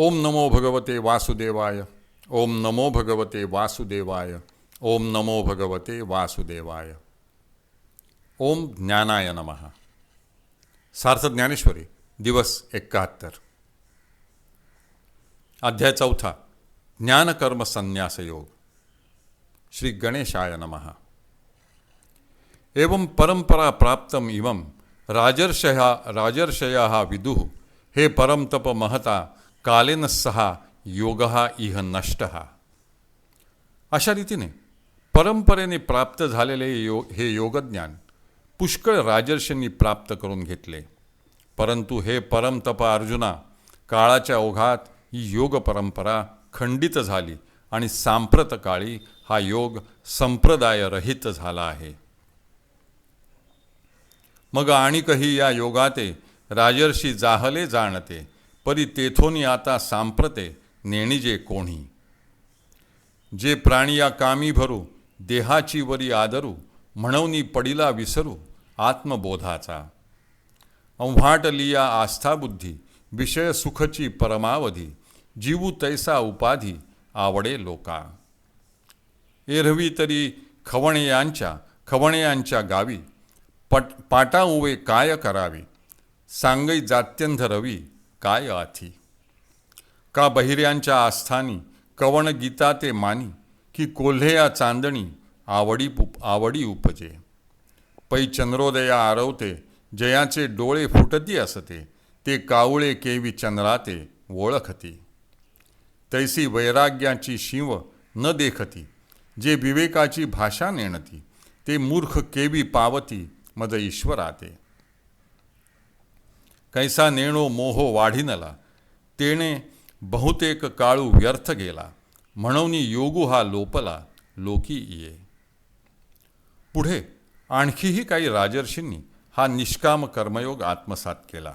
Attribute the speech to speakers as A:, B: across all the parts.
A: ओम नमो भगवते वासुदेवाय ओम नमो भगवते वासुदेवाय ओम नमो भगवते वासुदेवाय। ओम ज्ञानाय नमः। सार्थ ज्ञानेश्वरी दिवस एकाहत्तर। अध्याय चौथा ज्ञानकर्म संन्यास योग श्री गणेशाय नमः। एवं परंपरा प्राप्त इवं राजर्षया राजर्षया विदुः हे परम तप महता कालेन सहा योग इह नष्ट। अशा रीतीने परंपरेने प्राप्त झालेले यो हे योगज्ञान पुष्कळ राजर्षींनी प्राप्त करून घेतले. परंतु हे परमतप अर्जुना काळाच्या ओघात ही योग परंपरा खंडित झाली आणि सांप्रत काळी हा योग संप्रदायरहित झाला आहे. मग आणिकही या योगाते राजर्षी जाहले जाणते परी तेथोनी आता सांप्रते नेणिजे कोणी. जे प्राणी या कामी भरू देहाची वरी आदरू म्हणवनी पडिला विसरू आत्मबोधाचा. अव्हाट लिया आस्थाबुद्धी विषय सुखची परमावधी जीवू तैसा उपाधी आवडे लोका. एरवी तरी खवणेयांच्या खवणेयांच्या गावी पट पाटा उवे काय करावे? सांगई जात्यंध रवी काय आथी? का बहिऱ्यांच्या आस्थानी कवण गीता ते मानी की कोल्हे या चांदणी आवडी उप आवडी उपजे? पै चंद्रोदया आरवते जयाचे डोळे फुटती असते ते कावळे केवी चंद्राते ओळखती. तैसी वैराग्याची शिव न देखती जे विवेकाची भाषा नेणती ते मूर्ख केवी पावती मज ईश्वराते. कैसा नेणो मोहो वाढिनला तेणे बहुतेक काळू व्यर्थ गेला म्हणून योगू हा लोपला लोकी ये. पुढे आणखीही काही राजर्षींनी हा निष्काम कर्मयोग आत्मसात केला.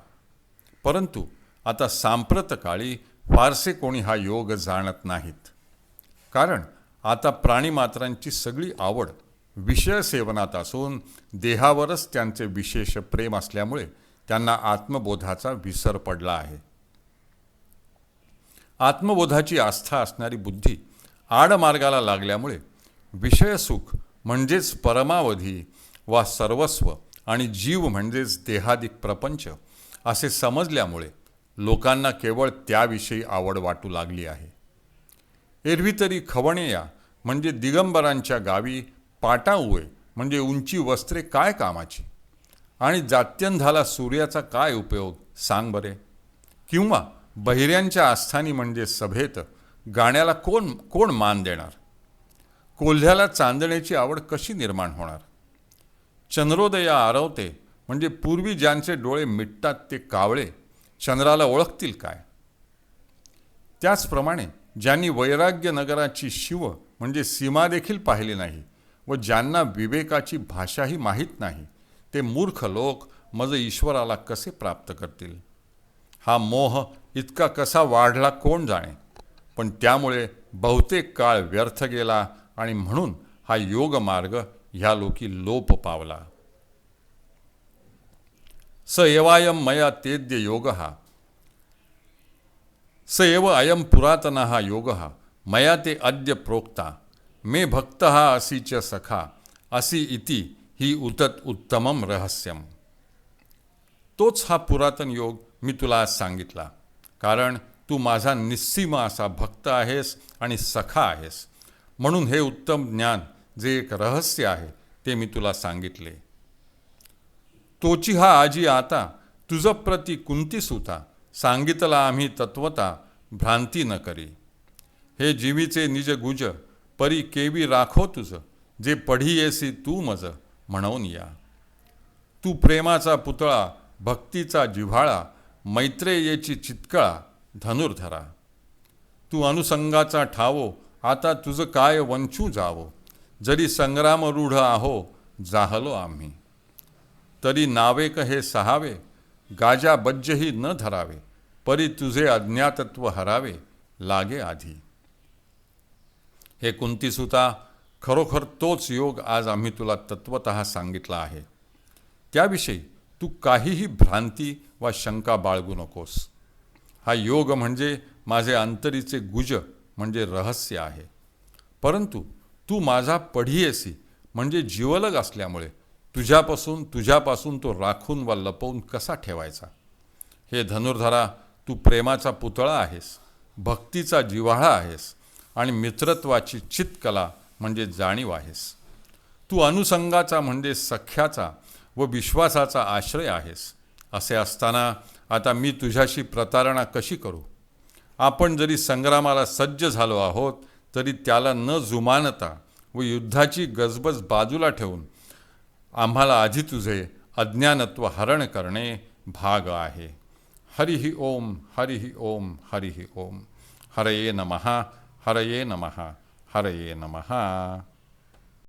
A: परंतु आता सांप्रत काळी फारसे कोणी हा योग जाणत नाहीत. कारण आता प्राणीमात्रांची सगळी आवड विषय सेवनात असून देहावरच त्यांचे विशेष प्रेम असल्यामुळे त्यांना आत्मबोधाचा विसर पडला आहे. आत्मबोधाची आस्था असणारी बुद्धी आडमार्गाला लागल्यामुळे विषयसुख म्हणजेच परमावधी वा सर्वस्व आणि जीव म्हणजेच देहादिक प्रपंच असे समजल्यामुळे लोकांना केवळ त्याविषयी आवड वाटू लागली आहे. एरवी तरी खवणेया म्हणजे दिगंबरांच्या गावी पाटा उवे म्हणजे उंची वस्त्रे काय कामाची? आणि जात्यंधाला सूर्याचा काय उपयोग? सांग बरे. किंवा बहिऱ्यांच्या आस्थानी म्हणजे सभेत गाण्याला कोण कोण मान देणार? कोल्ह्याला चांदण्याची आवड कशी निर्माण होणार? चंद्रोदया आरवते म्हणजे पूर्वी ज्यांचे डोळे मिटतात ते कावळे चंद्राला ओळखतील काय? त्याचप्रमाणे ज्यांनी वैराग्य नगराची शिव म्हणजे सीमा देखील पाहिली नाही व ज्यांना विवेकाची भाषाही माहीत नाही ते मूर्ख लोक मज ईश्वराला कसे प्राप्त करतील? हा मोह इतका कसा वाढला कोण जाणे? पण त्यामुळे बहुतेक काळ व्यर्थ गेला आणि म्हणून हा योग मार्ग ह्या लोकी लोप पावला. स एवायम मया तेद्य योग। स एव अयम पुरातन हा योग। मया ते अद्य प्रोक्ता। मे भक्त असी च सखा। असी इति ही उतत उत्तमम रहस्यम. तोच हा पुरातन योग मी तुला आज सांगितला. कारण तू माझा निस्सीम असा भक्त आहेस आणि सखा आहेस. म्हणून हे उत्तम ज्ञान जे एक रहस्य आहे ते मी तुला सांगितले. तोची हा आजी आता तुझं प्रती कुंती सुता. सांगितला आम्ही तत्वता भ्रांती न करी. हे जीवीचे निज गुज परी केवी राखो तुझं. जे पढी येसी तू मज. म्हणून या. तू प्रेमाचा पुतळा भक्तीचा जिव्हाळा मैत्रेयेची चितकळा धनुर्धरा. तू अनुसंगाचा ठावो आता तुझं काय वंचू जावो? जरी संग्रामरूढ आहो जाहलो आम्ही. तरी नावेक हे सहावे गाजा बज्जही न धरावे परी तुझे अज्ञातत्व हरावे लागे आधी. हे कुंतीसुता खरोखर तोच योग आज आम्ही तुला तत्वत सांगितला आहे. त्याविषयी तू काहीही भ्रांती वा शंका बाळगू नकोस. हा योग म्हणजे माझे अंतरीचे गुज म्हणजे रहस्य आहे. परंतु तू माझा पढीयसी म्हणजे जीवलग असल्यामुळे तुझ्यापासून तुझ्यापासून तो राखून वा लपवून कसा ठेवायचा? हे धनुर्धरा तू प्रेमाचा पुतळा आहेस भक्तीचा जिव्हाळा आहेस आणि मित्रत्वाची चित्तकला म्हणजे जाणीव आहेस. तू अनुसंगाचा म्हणजे सख्याचा व विश्वासाचा आश्रय आहेस. असे असताना आता मी तुझ्याशी प्रतारणा कशी करू? आपण जरी संग्रामाला सज्ज झालो आहोत तरी त्याला न जुमानता व युद्धाची गजबज बाजूला ठेवून आम्हाला आधी तुझे अज्ञानत्व हरण करणे भाग आहे. हरिही ओम हरिही ओम हरिही ओम. हरये नमः हरये नमः हरये नमः